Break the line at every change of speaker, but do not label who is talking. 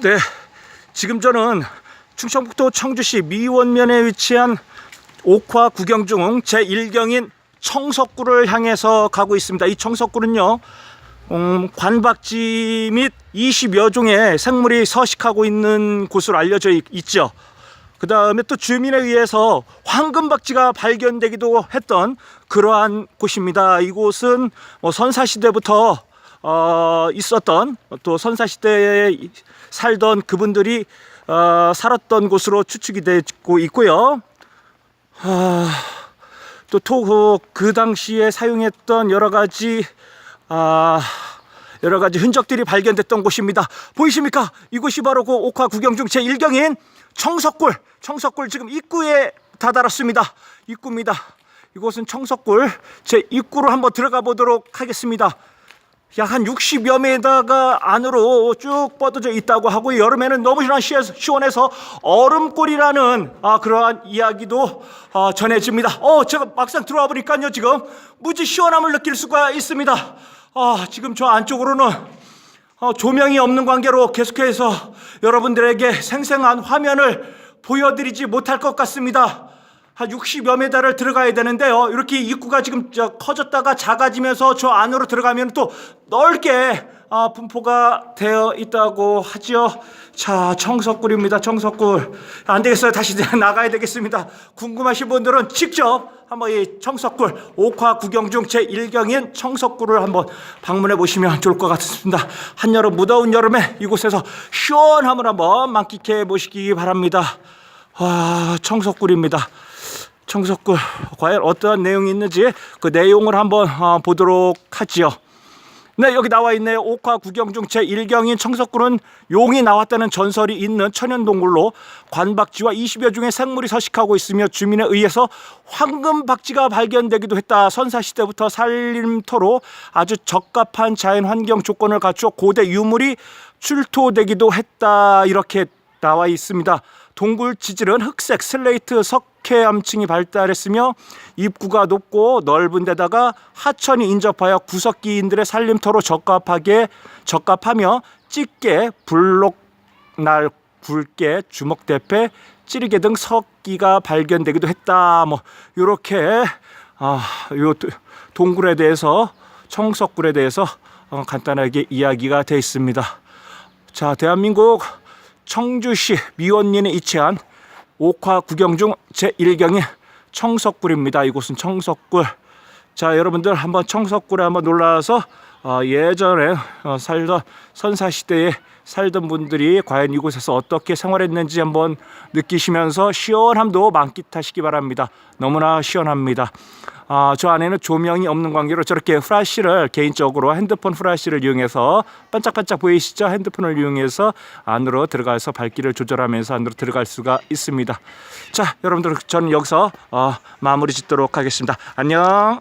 네, 지금 저는 충청북도 청주시 미원면에 위치한 옥화 구경 중 제1경인 청석구를 향해서 가고 있습니다. 이 청석구는요, 음, 관박지 및 20여 종의 생물이 서식하고 있는 곳으로 알려져 있, 있죠. 그 다음에 또 주민에 의해서 황금박쥐가 발견되기도 했던 그러한 곳입니다. 이곳은 뭐 선사시대부터 어, 있었던 또 선사 시대에 살던 그분들이 어, 살았던 곳으로 추측이 되고 있고요. 또그 그 당시에 사용했던 여러 가지 아 여러 가지 흔적들이 발견됐던 곳입니다. 보이십니까? 이곳이 바로 그 옥화 구경 중 제 1경인 청석굴. 청석굴 지금 입구에 다다랐습니다. 입구입니다. 이곳은 청석굴 제 입구로 한번 들어가 보도록 하겠습니다. 약 한 60여 메다가 안으로 쭉 뻗어져 있다고 하고 여름에는 너무 시원- 시원해서 얼음골이라는 아, 그러한 이야기도 아, 전해집니다. 어, 제가 막상 들어와 보니까요 지금 무지 시원함을 느낄 수가 있습니다. 아, 지금 저 안쪽으로는 어, 조명이 없는 관계로 계속해서 여러분들에게 생생한 화면을 보여드리지 못할 것 같습니다. 한 60여 메다를 들어가야 되는데요. 이렇게 입구가 지금 저 커졌다가 작아지면서 저 안으로 들어가면 또 넓게 아, 분포가 되어 있다고 하죠. 자, 청석굴입니다. 청석굴. 안 되겠어요. 다시 나가야 되겠습니다. 궁금하신 분들은 직접 한번 이 청석굴 옥화 구경 중 제 1경인 청석굴을 한번 방문해 보시면 좋을 것 같습니다. 한여름 무더운 여름에 이곳에서 시원함을 한번 만끽해 보시기 바랍니다. 와, 청석굴입니다. 청석굴 과연 어떠한 내용이 있는지 그 내용을 한번 어, 보도록 하지요. 네, 여기 나와 있네요. 옥화 구경 중 제1경인 청석굴은 용이 나왔다는 전설이 있는 천연동굴로 관박쥐와 20여 종의 생물이 서식하고 있으며 주민에 의해서 황금박쥐가 발견되기도 했다. 선사시대부터 살림터로 아주 적합한 자연 환경 조건을 갖추어 고대 유물이 출토되기도 했다. 이렇게 나와 있습니다. 동굴 지질은 흑색 슬레이트 석회암층이 발달했으며 입구가 높고 넓은 데다가 하천이 인접하여 구석기인들의 살림터로 적합하게 적합하며 찌개, 불록날, 굵게, 주먹대패, 찌르개 등 석기가 발견되기도 했다. 뭐 이렇게 아, 요 동굴에 대해서 청석굴에 대해서 어, 간단하게 이야기가 돼 있습니다. 자, 대한민국 청주시 미원리에 위치한 옥화 구경 중 제1경인 청석굴입니다. 이곳은 청석굴. 자, 여러분들 한번 청석굴에 한번 놀라서 어, 예전에 어, 살던 선사 시대에 살던 분들이 과연 이곳에서 어떻게 생활했는지 한번 느끼시면서 시원함도 만끽하시기 바랍니다. 너무나 시원합니다. 아, 저 안에는 조명이 없는 관계로 저렇게 프라시를 개인적으로 핸드폰 프라시를 이용해서 반짝반짝 보이시죠? 핸드폰을 이용해서 안으로 들어가서 밝기를 조절하면서 안으로 들어갈 수가 있습니다. 자, 여러분들 저는 여기서 어, 마무리 짓도록 하겠습니다. 안녕.